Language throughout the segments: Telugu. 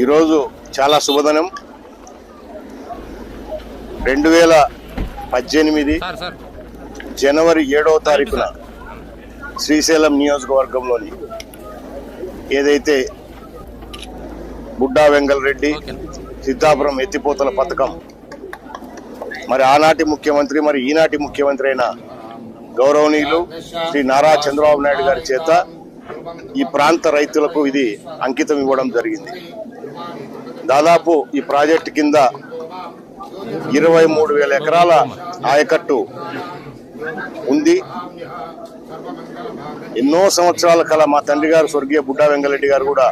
ఈరోజు చాలా శుభదినం. రెండు వేల పద్దెనిమిది జనవరి ఏడవ తారీఖున శ్రీశైలం నియోజకవర్గంలోని ఏదైతే బుడ్డా వెంగళరెడ్డి సిద్ధాపురం ఎత్తిపోతల పథకం మరి ఆనాటి ముఖ్యమంత్రి మరి ఈనాటి ముఖ్యమంత్రి అయిన గౌరవనీయులు శ్రీ నారా చంద్రబాబు నాయుడు గారి చేత ఈ ప్రాంత రైతులకు ఇది అంకితం ఇవ్వడం జరిగింది. దాదాపు ఈ ప్రాజెక్టు కింద ఇరవై మూడు వేల ఎకరాల ఆయకట్టు ఉంది. ఎన్నో సంవత్సరాల కల మా తండ్రి గారు స్వర్గీయ బుడ్డా వెంగళరెడ్డి గారు కూడా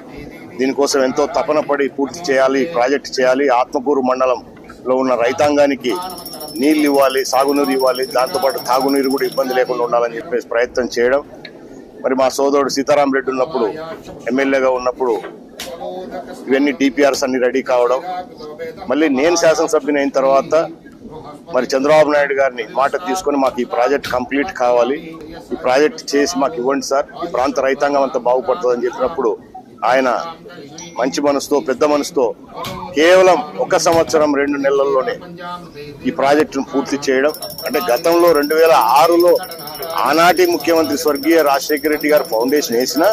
దీనికోసం ఎంతో తపన పడి పూర్తి చేయాలి ప్రాజెక్ట్ చేయాలి. ఆత్మకూరు మండలంలో ఉన్న రైతాంగానికి నీళ్ళు ఇవ్వాలి సాగునీరు ఇవ్వాలి. దాంతోపాటు తాగునీరు కూడా ఇబ్బంది లేకుండా ఉండాలని చెప్పేసి ప్రయత్నం చేయడం. మరి మా సోదరుడు సీతారాం రెడ్డి ఉన్నప్పుడు ఎమ్మెల్యేగా ఉన్నప్పుడు ఇవన్నీ డిపిఆర్స్ అన్ని రెడీ కావడం. మళ్ళీ నేను శాసనసభ్యుని అయిన తర్వాత మరి చంద్రబాబు నాయుడు గారిని మాట తీసుకొని మాకు ఈ ప్రాజెక్ట్ కంప్లీట్ కావాలి. ఈ ప్రాజెక్ట్ చేసి మాకు ఇవ్వండి సార్. ఈ ప్రాంత రైతాంగం అంతా బాగుపడుతుందని చెప్పినప్పుడు ఆయన మంచి మనసుతో పెద్ద మనసుతో కేవలం ఒక సంవత్సరం రెండు నెలల్లోనే ఈ ప్రాజెక్టును పూర్తి చేయడం. అంటే గతంలో రెండు వేల ఆరులో ఆనాటి ముఖ్యమంత్రి స్వర్గీయ రాజశేఖర రెడ్డి గారు ఫౌండేషన్ వేసినా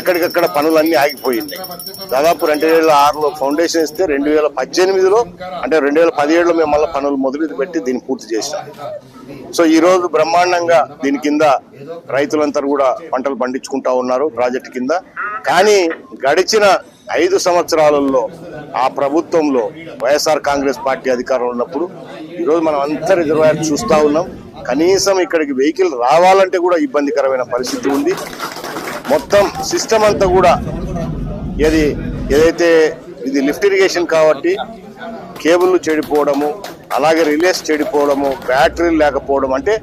ఎక్కడికక్కడ పనులన్నీ ఆగిపోయింది. దాదాపు రెండు వేల ఆరులో ఫౌండేషన్ ఇస్తే రెండు వేల పద్దెనిమిదిలో అంటే రెండు వేల పదిహేడులో మేము మళ్ళీ పనులు మొదలు పెట్టి దీన్ని పూర్తి చేసాం సో ఈ రోజు బ్రహ్మాండంగా దీని కింద రైతులంతా కూడా పంటలు పండించుకుంటా ఉన్నారు ప్రాజెక్టు కింద. కానీ గడిచిన ఐదు సంవత్సరాలలో ఆ ప్రభుత్వంలో వైఎస్ఆర్ కాంగ్రెస్ పార్టీ అధికారంలో ఉన్నప్పుడు ఈరోజు మనం అంతా రిజర్వాయర్ చూస్తూ ఉన్నాం. కనీసం ఇక్కడికి వెహికల్ రావాలంటే కూడా ఇబ్బందికరమైన పరిస్థితి ఉంది. మొత్తం సిస్టమ్ అంతా కూడా ఏది ఏదైతే ఇది లిఫ్ట్ ఇరిగేషన్ కాబట్టి కేబుల్ చెడిపోవడము అలాగే రిలేస్ చెడిపోవడము బ్యాటరీలు లేకపోవడం అంటే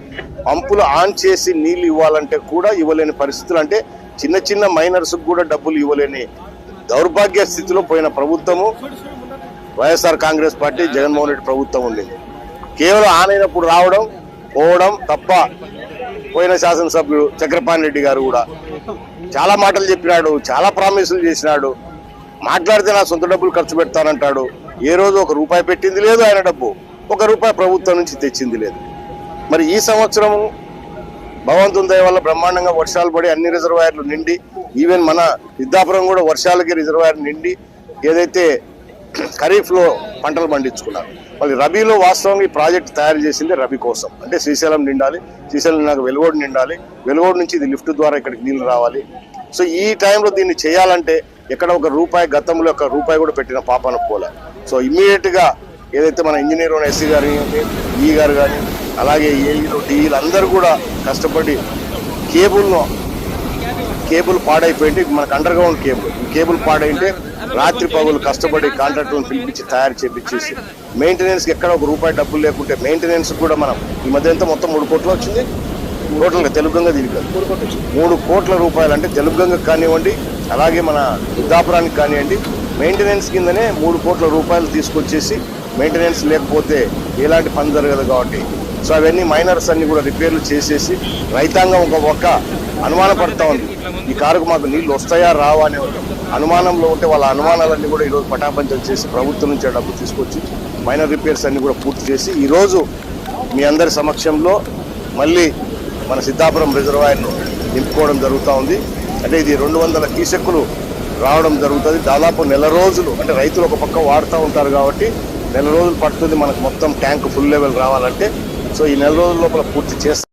పంపులు ఆన్ చేసి నీళ్ళు ఇవ్వాలంటే కూడా ఇవ్వలేని పరిస్థితులు. అంటే చిన్న చిన్న మైనర్స్కి కూడా డబ్బులు ఇవ్వలేని దౌర్భాగ్య స్థితిలో పోయిన ప్రభుత్వము వైఎస్ఆర్ కాంగ్రెస్ పార్టీ జగన్మోహన్ రెడ్డి ప్రభుత్వం ఉంది. కేవలం ఆన్ అయినప్పుడు రావడం పోవడం తప్ప పోయిన శాసనసభ్యుడు చక్రపాణి రెడ్డి గారు కూడా చాలా మాటలు చెప్పినాడు చాలా ప్రామిసులు చేసినాడు. మాట్లాడితే నా సొంత డబ్బులు ఖర్చు పెడతానంటాడు. ఏ రోజు ఒక రూపాయి పెట్టింది లేదు ఆయన డబ్బు. ఒక రూపాయి ప్రభుత్వం నుంచి తెచ్చింది లేదు. మరి ఈ సంవత్సరము భగవంతుని దయ వల్ల బ్రహ్మాండంగా వర్షాలు పడి అన్ని రిజర్వాయర్లు నిండి ఈవెన్ మన సిద్ధాపురం కూడా వర్షాలకి రిజర్వాయర్ నిండి ఏదైతే ఖరీఫ్లో పంటలు పండించుకున్నారు. మళ్ళీ రబీలో వాస్తవంగా ఈ ప్రాజెక్ట్ తయారు చేసింది రబీ కోసం. అంటే శ్రీశైలం నిండాలి శ్రీశైలం నాకు వెలుగోడు నిండాలి వెలుగోడు నుంచి ఇది లిఫ్ట్ ద్వారా ఇక్కడికి నీళ్ళు రావాలి. సో ఈ టైంలో దీన్ని చేయాలంటే ఎక్కడ ఒక రూపాయి గతంలో ఒక రూపాయి కూడా పెట్టిన పాపన పోలే సో ఇమ్మీడియట్గా ఏదైతే మన ఇంజనీర్ ఎస్సీ గారు ఈ గారు కానీ అలాగే ఏఈలు డిఈలు అందరూ కూడా కష్టపడి కేబుల్ను కేబుల్ పాడైపోయింది మనకు అండర్ గ్రౌండ్ కేబుల్ కేబుల్ పాడైంటే రాత్రి పగులు కష్టపడి కాంట్రాక్టర్లను పిలిపించి తయారు చేపించేసి మెయింటెనెన్స్ ఎక్కడ ఒక రూపాయి డబ్బులు లేకుంటే మెయింటెనెన్స్ కూడా మనం ఈ మధ్య ఎంత మొత్తం మూడు కోట్లు వచ్చింది. టోటల్గా తెలుగుగంగా దీనికి మూడు కోట్ల రూపాయలు అంటే తెలుగుగంగా కానివ్వండి అలాగే మన వృద్ధాపురానికి కానివ్వండి మెయింటెనెన్స్ కిందనే మూడు కోట్ల రూపాయలు తీసుకొచ్చేసి మెయింటెనెన్స్ లేకపోతే ఎలాంటి పని జరగదు కాబట్టి. సో అవన్నీ మైనర్స్ అన్ని కూడా రిపేర్లు చేసేసి రైతాంగం ఒక ఒక్క అనుమానం పడతా ఉంది. ఈ కారుకు మాకు నీళ్ళు వస్తాయా రావా అనే అనుమానంలో ఉంటే వాళ్ళ అనుమానాలన్నీ కూడా ఈరోజు పటాపంచం చేసి ప్రభుత్వం నుంచి డబ్బు తీసుకొచ్చి మైనర్ రిపేర్స్ అన్ని కూడా పూర్తి చేసి ఈరోజు మీ అందరి సమక్షంలో మళ్ళీ మన సిద్ధాపురం రిజర్వాయర్ను నింపుకోవడం జరుగుతూ ఉంది. అంటే ఇది రెండు వందల కీసెక్కులు రావడం జరుగుతుంది. దాదాపు నెల రోజులు అంటే రైతులు ఒక పక్క వాడుతూ ఉంటారు కాబట్టి నెల రోజులు పడుతుంది మనకు మొత్తం ట్యాంక్ ఫుల్ లెవెల్ రావాలంటే. సో ఈ నెల రోజుల లోపల పూర్తి చేస్తాం